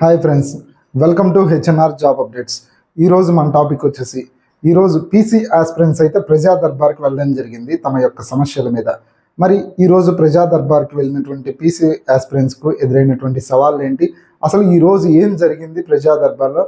Hi friends welcome to HNR job updates. ఈరోజు మన topic వచ్చేసి ఈరోజు పీసీ ఆస్పిరెంట్స్ అయితే ప్రజా దర్బార్కి వెళ్ళడం జరిగింది తమ యొక్క సమస్యల మీద. మరి ఈరోజు ప్రజా దర్బార్కి వెళ్ళినటువంటి పీసీ ఆస్పిరెంట్స్కు ఎదురైనటువంటి సవాళ్ళు ఏంటి? అసలు ఈరోజు ఏం జరిగింది ప్రజా దర్బార్లో?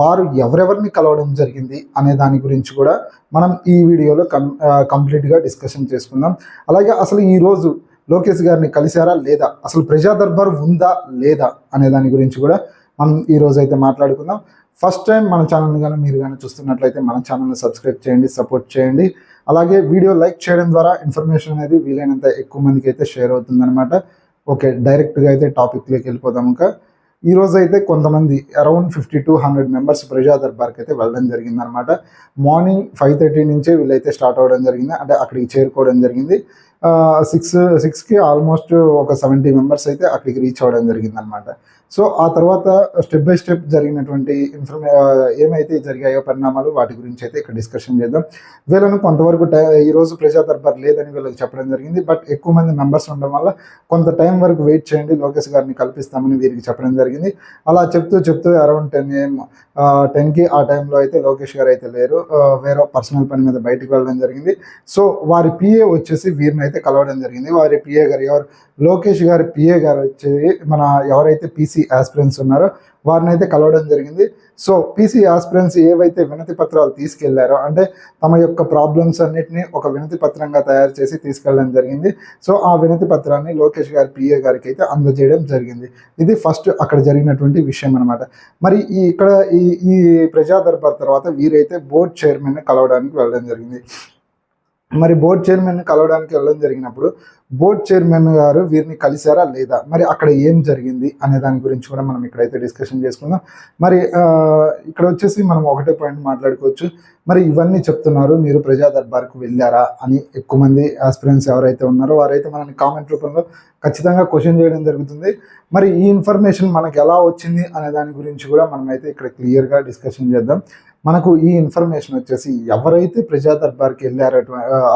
వారు ఎవరెవరిని కలవడం జరిగింది అనే దాని గురించి కూడా మనం ఈ వీడియోలో కం కంప్లీట్గా డిస్కషన్ చేసుకుందాం. అలాగే అసలు ఈరోజు లోకేష్ గారిని కలిశారా లేదా? అసలు ప్రజా దర్బార్ ఉందా లేదా అనే దాని గురించి కూడా మనం ఈరోజు అయితే మాట్లాడుకుందాం. ఫస్ట్ టైం మన ఛానల్ కానీ మీరు కానీ చూస్తున్నట్లయితే మన ఛానల్ని సబ్స్క్రైబ్ చేయండి సపోర్ట్ చేయండి. అలాగే వీడియో లైక్ చేయడం ద్వారా ఇన్ఫర్మేషన్ అనేది వీలైనంత ఎక్కువ మందికి అయితే షేర్ అవుతుందన్నమాట. ఓకే డైరెక్ట్గా అయితే టాపిక్లోకి వెళ్ళిపోదాం ఇంకా. ఈరోజు అయితే కొంతమంది around fifty to hundred members ప్రజా దర్బార్కి అయితే వెళ్ళడం జరిగింది అనమాట మార్నింగ్ ఫైవ్ థర్టీ నుంచే వీళ్ళైతే స్టార్ట్ అవ్వడం జరిగింది. అంటే అక్కడికి చేరుకోవడం జరిగింది. సిక్స్ సిక్స్కి ఆల్మోస్ట్ ఒక సెవెంటీ మెంబర్స్ అయితే అక్కడికి రీచ్ అవ్వడం జరిగింది అనమాట సో ఆ తర్వాత స్టెప్ బై స్టెప్ జరిగినటువంటి ఇన్ఫర్మే ఏమైతే జరిగాయో పరిణామాలు వాటి గురించి అయితే ఇక్కడ డిస్కషన్ చేద్దాం. వీళ్ళను కొంతవరకు టై ఈరోజు ప్రజా దర్బార్ లేదని వీళ్ళకి చెప్పడం జరిగింది. బట్ ఎక్కువ మంది మెంబర్స్ ఉండడం వల్ల కొంత టైం వరకు వెయిట్ చేయండి. లోకేష్ గారిని కల్పిస్తామని వీరికి చెప్పడం జరిగింది. అలా చెప్తూ చెప్తూ అరౌండ్ టెన్ ఏఎం టెన్కి ఆ టైంలో అయితే లోకేష్ గారు అయితే లేరు. వేరే పర్సనల్ పని మీద బయటికి వెళ్ళడం జరిగింది. సో వారి పిఏ వచ్చేసి వీరిని అయితే కలవడం జరిగింది వారి పిఏ గారు ఎవరు లోకేష్ గారి పిఏ గారు వచ్చేది మన ఎవరైతే పీసీ ఆస్పిరెంట్స్ ఉన్నారో వారిని అయితే కలవడం జరిగింది. సో పీసీ ఆస్పిరెంట్స్ ఏవైతే వినతి పత్రాలు తీసుకెళ్ళారో అంటే తమ యొక్క ప్రాబ్లమ్స్ అన్నిటిని ఒక వినతి పత్రంగా తయారు చేసి తీసుకెళ్ళడం జరిగింది. సో ఆ వినతి పత్రాన్ని లోకేష్ గారి పిఏ గారికి అయితే అందజేయడం జరిగింది. ఇది ఫస్ట్ అక్కడ జరిగినటువంటి విషయం అనమాట మరి ఈ ఇక్కడ ఈ ఈ ప్రజా దర్బార్ తర్వాత వీరైతే బోర్డ్ చైర్మన్ కలవడానికి వెళ్ళడం జరిగింది. మరి బోర్డ్ చైర్మన్ కలవడానికి వెళ్ళడం జరిగినప్పుడు బోర్డు చైర్మన్ గారు వీరిని కలిశారా లేదా? మరి అక్కడ ఏం జరిగింది అనే దాని గురించి కూడా మనం ఇక్కడైతే డిస్కషన్ చేసుకుందాం. మరి ఇక్కడ వచ్చేసి మనం ఒకటే పాయింట్ మాట్లాడుకోవచ్చు. మరి ఇవన్నీ చెప్తున్నారు మీరు ప్రజా దర్బార్కు వెళ్ళారా అని ఎక్కువ మంది ఆస్పిరెంట్స్ ఎవరైతే ఉన్నారో వారైతే మనని కామెంట్ రూపంలో ఖచ్చితంగా క్వశ్చన్ చేయడం జరుగుతుంది. మరి ఈ ఇన్ఫర్మేషన్ మనకు ఎలా వచ్చింది అనే దాని గురించి కూడా మనమైతే ఇక్కడ క్లియర్గా డిస్కషన్ చేద్దాం. మనకు ఈ ఇన్ఫర్మేషన్ వచ్చేసి ఎవరైతే ప్రజా దర్బార్కి వెళ్ళారో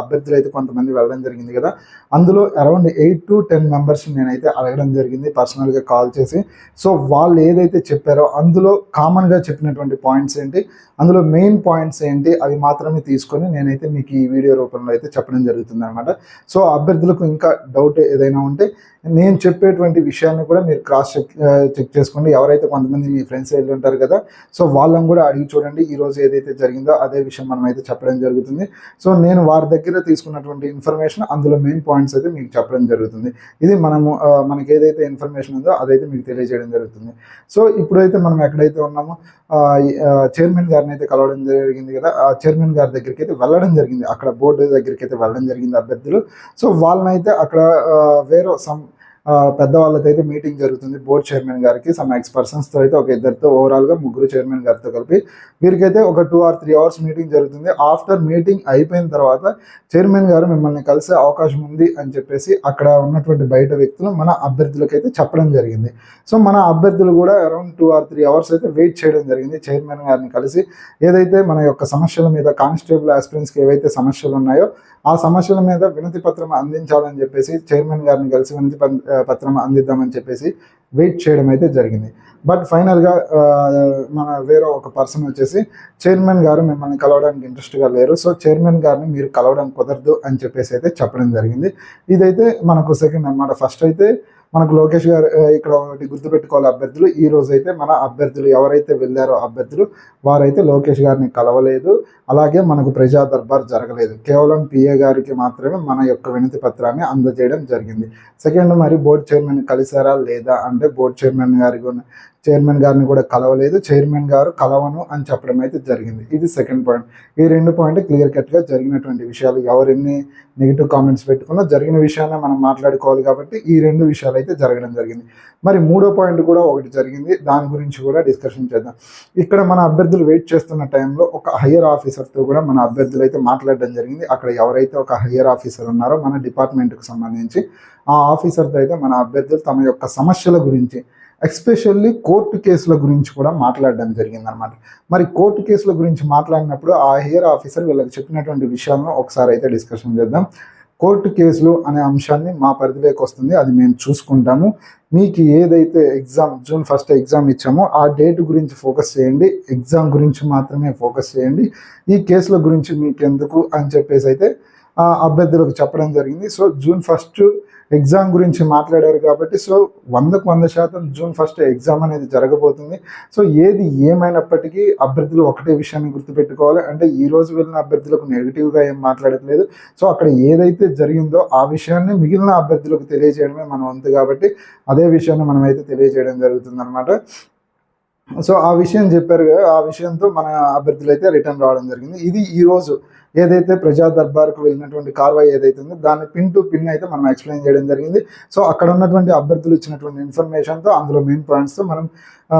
అభ్యర్థులు అయితే కొంతమంది వెళ్ళడం జరిగింది కదా. అందులో around eight to ten members నేనైతే అడగడం జరిగింది పర్సనల్గా కాల్ చేసి. సో వాళ్ళు ఏదైతే చెప్పారో అందులో కామన్గా చెప్పినటువంటి పాయింట్స్ ఏంటి అందులో మెయిన్ పాయింట్స్ ఏంటి అవి మాత్రమే తీసుకొని నేనైతే మీకు ఈ వీడియో రూపంలో అయితే చెప్పడం జరుగుతుంది అనమాట సో అభ్యర్థులకు ఇంకా డౌట్ ఏదైనా ఉంటే నేను చెప్పేటువంటి విషయాన్ని కూడా మీరు క్రాస్ చెక్ చెక్ చేసుకోండి. ఎవరైతే కొంతమంది మీ ఫ్రెండ్స్ వెళ్ళి ఉంటారు కదా సో వాళ్ళని కూడా అడిగి చూడండి. ఈ రోజు ఏదైతే జరిగిందో అదే విషయం మనం అయితే చెప్పడం జరుగుతుంది. సో నేను వారి దగ్గర తీసుకున్నటువంటి ఇన్ఫర్మేషన్ అందులో మెయిన్ పాయింట్స్ అయితే మీకు చెప్పడం జరుగుతుంది. ఇది మనము మనకి ఏదైతే ఇన్ఫర్మేషన్ ఉందో అదైతే మీకు తెలియజేయడం జరుగుతుంది. సో ఇప్పుడైతే మనం ఎక్కడైతే ఉన్నామో చైర్మన్ గారిని అయితే కలవడం జరిగింది కదా ఆ చైర్మన్ గారి దగ్గరికి అయితే వెళ్ళడం జరిగింది. అక్కడ బోర్డు దగ్గరికి అయితే వెళ్ళడం జరిగింది అభ్యర్థులు. సో వాళ్ళనైతే అక్కడ వేరే సమ్ పెద్దవాళ్ళతో అయితే మీటింగ్ జరుగుతుంది. బోర్డ్ చైర్మన్ గారికి సమ్ ఎక్స్పర్సన్స్తో అయితే ఒక ఇద్దరితో ఓవరాల్గా ముగ్గురు చైర్మన్ గారితో కలిపి వీరికైతే ఒక two or three hours meeting జరుగుతుంది. ఆఫ్టర్ మీటింగ్ అయిపోయిన తర్వాత చైర్మన్ గారు మిమ్మల్ని కలిసే అవకాశం ఉంది అని చెప్పేసి అక్కడ ఉన్నటువంటి బయట వ్యక్తులు మన అభ్యర్థులకు అయితే చెప్పడం జరిగింది. సో మన అభ్యర్థులు కూడా around two or three hours అయితే వెయిట్ చేయడం జరిగింది. చైర్మన్ గారిని కలిసి ఏదైతే మన యొక్క సమస్యల మీద కానిస్టేబుల్ ఆస్పిరెంట్స్కి ఏవైతే సమస్యలు ఉన్నాయో ఆ సమస్యల మీద వినతి పత్రం అందించాలని చెప్పేసి చైర్మన్ గారిని కలిసి వినతి పం- పత్రం అందిద్దామని చెప్పేసి వెయిట్ చేయడం అయితే జరిగింది. బట్ ఫైనల్గా మన వేరే ఒక పర్సన్ వచ్చేసి చైర్మన్ గారు మిమ్మల్ని కలవడానికి ఇంట్రెస్ట్గా లేరు. సో చైర్మన్ గారిని మీరు కలవడం కుదరదు అని చెప్పేసి అయితే చెప్పడం జరిగింది. ఇదైతే మనకు సెకండ్ అన్నమాట. ఫస్ట్ అయితే మనకు లోకేష్ గారు ఇక్కడ ఒకటి గుర్తుపెట్టుకోవాలి అభ్యర్థులు. ఈ రోజు అయితే మన అభ్యర్థులు ఎవరైతే వెళ్ళారో అభ్యర్థులు వారైతే లోకేష్ గారిని కలవలేదు. అలాగే మనకు ప్రజా దర్బార్ జరగలేదు. కేవలం పిఏ గారికి మాత్రమే మన యొక్క వినతి పత్రాన్ని అందజేయడం జరిగింది. సెకండ్ మరి బోర్డు చైర్మన్ కలిసారా లేదా అంటే బోర్డు చైర్మన్ గారి చైర్మన్ గారిని కూడా కలవలేదు. చైర్మన్ గారు కలవను అని చెప్పడం అయితే జరిగింది. ఇది సెకండ్ పాయింట్ ఈ రెండు పాయింట్ క్లియర్ కట్గా జరిగినటువంటి విషయాలు ఎవరెన్ని నెగిటివ్ కామెంట్స్ పెట్టుకున్నా జరిగిన విషయాన్ని మనం మాట్లాడుకోవాలి కాబట్టి ఈ రెండు విషయాలు అయితే జరగడం జరిగింది. మరి మూడో పాయింట్ కూడా ఒకటి జరిగింది. దాని గురించి కూడా డిస్కషన్ చేద్దాం. ఇక్కడ మన అభ్యర్థులు వెయిట్ చేస్తున్న టైంలో ఒక హయ్యర్ ఆఫీసర్తో కూడా మన అభ్యర్థులు అయితే మాట్లాడడం జరిగింది. అక్కడ ఎవరైతే ఒక హయ్యర్ ఆఫీసర్ ఉన్నారో మన డిపార్ట్మెంట్కు సంబంధించి ఆ ఆఫీసర్తో అయితే మన అభ్యర్థులు తమ యొక్క సమస్యల గురించి ఎస్పెషల్లీ కోర్టు కేసుల గురించి కూడా మాట్లాడడం జరిగిందనమాట మరి కోర్టు కేసుల గురించి మాట్లాడినప్పుడు ఆ హెయిర్ ఆఫీసర్ వీళ్ళకి చెప్పినటువంటి విషయాలను ఒకసారి అయితే డిస్కషన్ చేద్దాం. కోర్టు కేసులు అనే అంశాన్ని మా పరిధిలోకి వస్తుంది అది మేము చూసుకుంటాము. మీకు ఏదైతే ఎగ్జామ్ జూన్ ఫస్ట్ ఎగ్జామ్ ఇచ్చామో ఆ డేట్ గురించి ఫోకస్ చేయండి ఎగ్జామ్ గురించి మాత్రమే ఫోకస్ చేయండి. ఈ కేసుల గురించి మీకు ఎందుకు అని చెప్పేసి అయితే ఆ అభ్యర్థులకు చెప్పడం జరిగింది. సో జూన్ ఫస్ట్ ఎగ్జామ్ గురించి మాట్లాడారు కాబట్టి సో వందకు వంద శాతం జూన్ ఫస్ట్ ఎగ్జామ్ అనేది జరగబోతుంది. సో ఏది ఏమైనప్పటికీ అభ్యర్థులు ఒకటే విషయాన్ని గుర్తుపెట్టుకోవాలి. అంటే ఈ రోజు వెళ్ళిన అభ్యర్థులకు నెగిటివ్గా ఏం మాట్లాడట్లేదు. సో అక్కడ ఏదైతే జరిగిందో ఆ విషయాన్ని మిగిలిన అభ్యర్థులకు తెలియజేయడమే మన వంతు కాబట్టి అదే విషయాన్ని మనమైతే తెలియజేయడం జరుగుతుంది సో ఆ విషయం చెప్పారు కదా ఆ విషయంతో మన అభ్యర్థులు అయితే రిటర్న్ రావడం జరిగింది. ఇది ఈ రోజు ఏదైతే ప్రజా దర్బార్కు వెళ్ళినటువంటి కార్వాయి ఏదైతే ఉందో దాన్ని పిన్ టు పిన్ అయితే మనం ఎక్స్ప్లెయిన్ చేయడం జరిగింది. సో అక్కడ ఉన్నటువంటి అభ్యర్థులు ఇచ్చినటువంటి ఇన్ఫర్మేషన్తో అందులో మెయిన్ పాయింట్స్తో మనం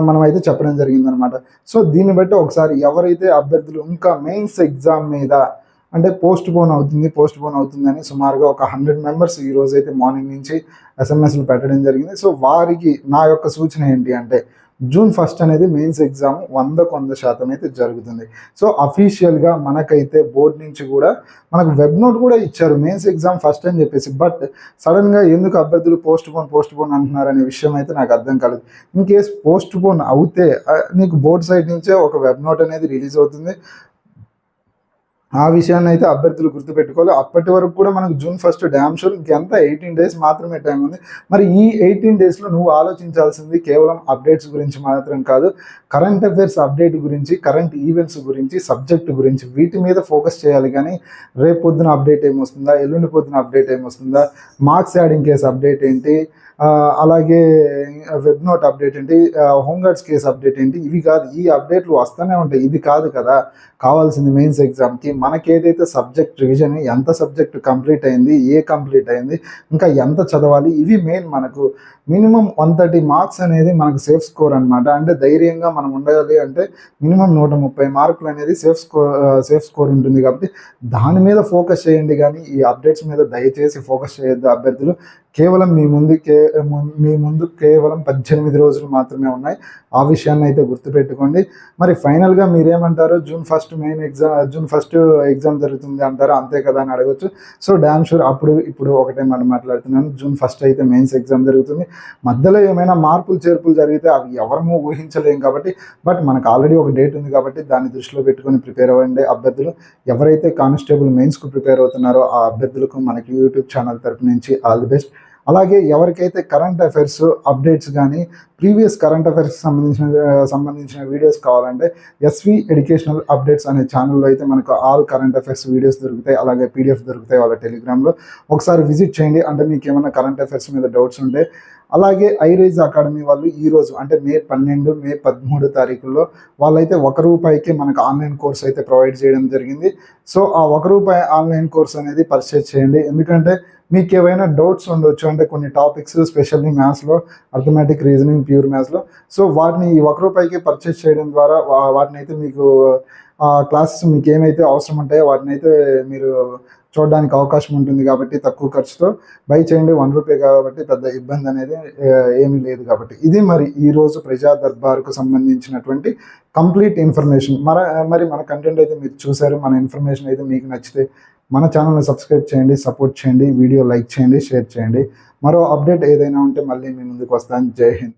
మనం అయితే చెప్పడం జరిగింది అనమాట సో దీన్ని బట్టి ఒకసారి ఎవరైతే అభ్యర్థులు ఇంకా మెయిన్స్ ఎగ్జామ్ మీద అంటే పోస్ట్ పోన్ అవుతుంది పోస్ట్ పోన్ అవుతుందని సుమారుగా ఒక హండ్రెడ్ మెంబర్స్ ఈ రోజు అయితే మార్నింగ్ నుంచి ఎస్ఎంఎస్లు పెట్టడం జరిగింది. సో వారికి నా యొక్క సూచన ఏంటి అంటే జూన్ ఫస్ట్ అనేది మెయిన్స్ ఎగ్జామ్ వందకు వంద శాతం అయితే జరుగుతుంది. సో అఫీషియల్గా మనకైతే బోర్డు నుంచి కూడా మనకు వెబ్ నోట్ కూడా ఇచ్చారు. మెయిన్స్ ఎగ్జామ్ ఫస్ట్ అని చెప్పేసి. బట్ సడన్గా ఎందుకు అభ్యర్థులు పోస్ట్ పోన్ పోస్ట్ పోన్ అంటున్నారు అనే విషయం అయితే నాకు అర్థం కాలేదు. ఇన్ కేస్ పోస్ట్ పోన్ అవుతే నీకు బోర్డు సైడ్ నుంచే ఒక వెబ్ నోట్ అనేది రిలీజ్ అవుతుంది. ఆ విషయాన్ని అయితే అభ్యర్థులు గుర్తుపెట్టుకోవాలి. అప్పటి వరకు కూడా మనకు జూన్ ఫస్ట్ డ్యామ్ షూర్ ఇంకెంత ఎయిటీన్ డేస్ మాత్రమే టైం ఉంది. మరి ఈ ఎయిటీన్ డేస్లో నువ్వు ఆలోచించాల్సింది కేవలం అప్డేట్స్ గురించి మాత్రం కాదు. కరెంట్ అఫైర్స్ అప్డేట్ గురించి కరెంట్ ఈవెంట్స్ గురించి సబ్జెక్ట్ గురించి వీటి మీద ఫోకస్ చేయాలి కానీ రేపు పొద్దున అప్డేట్ ఏమొస్తుందా? ఎల్లుండి పొద్దున అప్డేట్ ఏమొస్తుందా? మార్క్స్ యాడింగ్ కేసు అప్డేట్ ఏంటి? అలాగే వెబ్ నోట్ అప్డేట్ ఏంటి హోంగార్డ్స్ కేసు అప్డేట్ ఏంటి ఇవి కాదు ఈ అప్డేట్లు వస్తూనే ఉంటాయి. ఇది కాదు కదా కావాల్సింది మెయిన్స్ ఎగ్జామ్కి మనకేదైతే సబ్జెక్ట్ రివిజన్ ఎంత సబ్జెక్ట్ కంప్లీట్ అయింది ఏ కంప్లీట్ అయింది ఇంకా ఎంత చదవాలి ఇవి మెయిన్ మనకు. మినిమం వన్ థర్టీ మార్క్స్ అనేది మనకు సేఫ్ స్కోర్ అనమాట అంటే ధైర్యంగా మనం ఉండాలి అంటే మినిమం నూట ముప్పై మార్కులు అనేది సేఫ్ స్కోర్ సేఫ్ స్కోర్ ఉంటుంది కాబట్టి దాని మీద ఫోకస్ చేయండి కానీ ఈ అప్డేట్స్ మీద దయచేసి ఫోకస్ చేయొద్దు అభ్యర్థులు. కేవలం మీ ముందు కే మీ ముందు కేవలం పద్దెనిమిది రోజులు మాత్రమే ఉన్నాయి. ఆ విషయాన్ని అయితే గుర్తుపెట్టుకోండి. మరి ఫైనల్గా మీరేమంటారు? June first main exam June first exam జరుగుతుంది అంటారు? అంతే కదా అని అడగొచ్చు. సో డ్యామ్ షూర్ అప్పుడు ఇప్పుడు ఒకటే మనం మాట్లాడుతున్నాను. జూన్ ఫస్ట్ అయితే మెయిన్స్ ఎగ్జామ్ జరుగుతుంది. మధ్యలో ఏమైనా మార్పులు చేర్పులు జరిగితే అవి ఎవరము ఊహించలేం కాబట్టి బట్ మనకు ఆల్రెడీ ఒక డేట్ ఉంది కాబట్టి దాన్ని దృష్టిలో పెట్టుకొని ప్రిపేర్ అవ్వండి అభ్యర్థులు. ఎవరైతే కానిస్టేబుల్ మెయిన్స్కు ప్రిపేర్ అవుతున్నారో ఆ అభ్యర్థులకు మనకి యూట్యూబ్ ఛానల్ తరపు నుంచి ఆల్ ది బెస్ట్ అలాగే ఎవరికైతే కరెంట్ అఫైర్స్ అప్డేట్స్ కానీ ప్రీవియస్ కరెంట్ అఫైర్స్ సంబంధించిన సంబంధించిన వీడియోస్ కావాలంటే ఎస్వి ఎడ్యుకేషనల్ అప్డేట్స్ అనే ఛానల్లో అయితే మనకు ఆల్ కరెంట్ అఫైర్స్ వీడియోస్ దొరుకుతాయి. అలాగే పీడిఎఫ్ దొరుకుతాయి వాళ్ళ టెలిగ్రామ్లో ఒకసారి విజిట్ చేయండి. అంటే మీకు ఏమైనా కరెంట్ అఫైర్స్ మీద డౌట్స్ ఉంటే అలాగే ఐరైజ్ అకాడమీ వాళ్ళు ఈరోజు అంటే మే పన్నెండు మే పదమూడు తారీఖుల్లో వాళ్ళైతే ఒక రూపాయికి మనకు ఆన్లైన్ కోర్స్ అయితే ప్రొవైడ్ చేయడం జరిగింది. సో ఆ ఒక రూపాయి ఆన్లైన్ కోర్స్ అనేది పర్చేజ్ చేయండి. ఎందుకంటే మీకు ఏవైనా డౌట్స్ ఉండొచ్చు అంటే కొన్ని టాపిక్స్ స్పెషల్లీ మ్యాథ్స్లో అర్థమెటిక్ రీజనింగ్ ప్యూర్ మ్యాథ్స్లో. సో వాటిని ఈ ఒక రూపాయికి పర్చేస్ చేయడం ద్వారా వాటిని అయితే మీకు ఆ క్లాసెస్ మీకు ఏమైతే అవసరం ఉంటాయో వాటిని అయితే మీరు చూడడానికి అవకాశం ఉంటుంది కాబట్టి తక్కువ ఖర్చుతో బై చేయండి. వన్ రూపీ కాబట్టి పెద్ద ఇబ్బంది అనేది ఏమీ లేదు కాబట్టి. ఇది మరి ఈ రోజు ప్రజా దర్బార్కు సంబంధించినటువంటి కంప్లీట్ ఇన్ఫర్మేషన్ మన మరి మన కంటెంట్ అయితే మీరు చూసారు మన ఇన్ఫర్మేషన్ అయితే మీకు నచ్చితే మన ఛానల్ని సబ్స్క్రైబ్ చేయండి సపోర్ట్ చేయండి వీడియో లైక్ చేయండి షేర్ చేయండి. మరో అప్డేట్ ఏదైనా ఉంటే మళ్ళీ మీ ముందుకు వస్తాను. జై హింద్.